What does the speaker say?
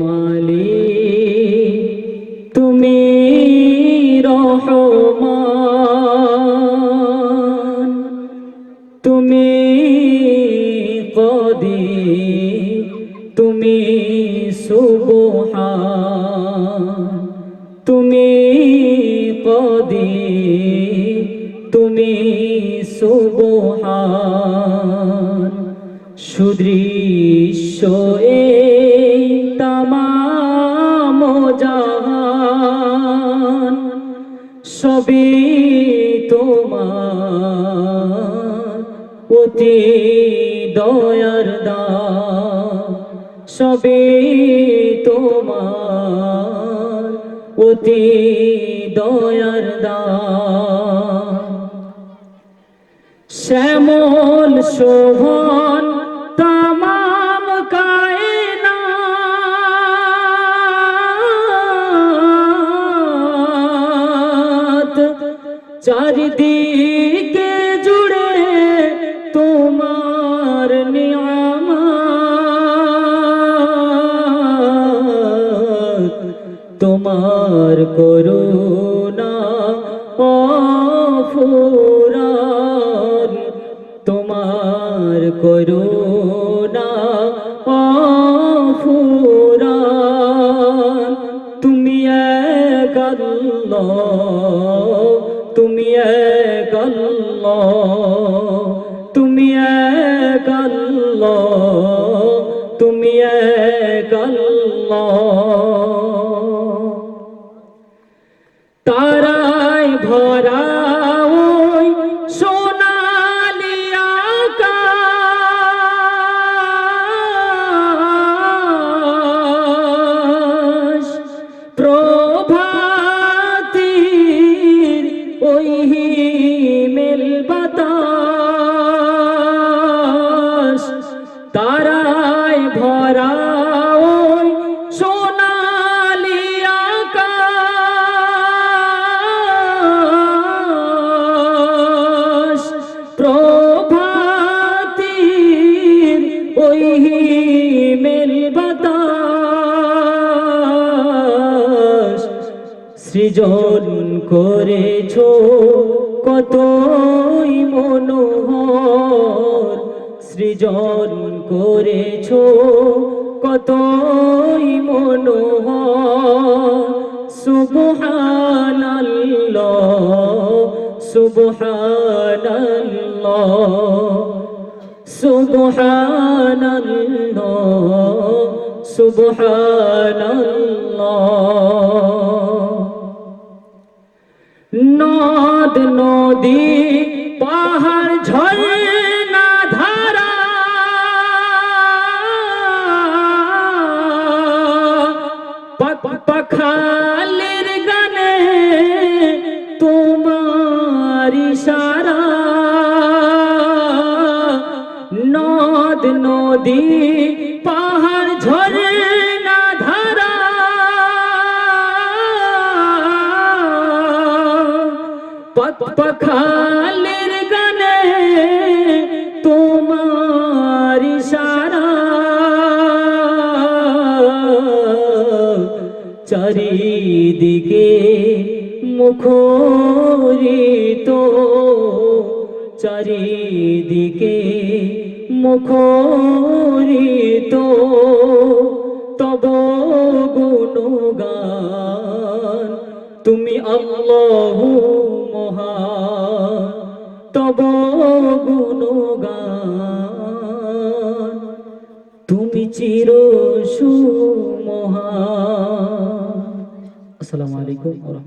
মালি তুমি রহমান তুমি কদি তুমি সুবহান তুমি কদি তুমি সুবহান। সুদৃশ্য এই তামাম জাহান, সবই তোমার অতি দয়ার দান, সবই তোমার অতি দয়ার দান। শ্যামল শোভন চারিদিকে জুড়ে তোমার নিয়ামত তোমার করুণা অফুরান তোমার করুণা অফুরান। তুমি এক আল্লাহ। এক তুমি এক তুমি এক ওই মেল বাতাস সৃজন করেছ কতই মনোহর। সৃজন করেছ কতই মনোহর। সুবহানাল্লাহ সুবহানাল্লাহ। সুবহানাল্লাহ সুবহানাল্লাহ। নদ নদী পাহাড় নদ পাহাড় ঝর্ণা ধারা। পাক- পাখালির গানে তোমার ইশারা। চারিদিকে মুখরিত চারিদিকে মুখরিত তব গুণগান। তুমি আল্লাহ মহান তব গুণগান। তুমি চির সুমহান। আসসালামু আলাইকুম ওয়া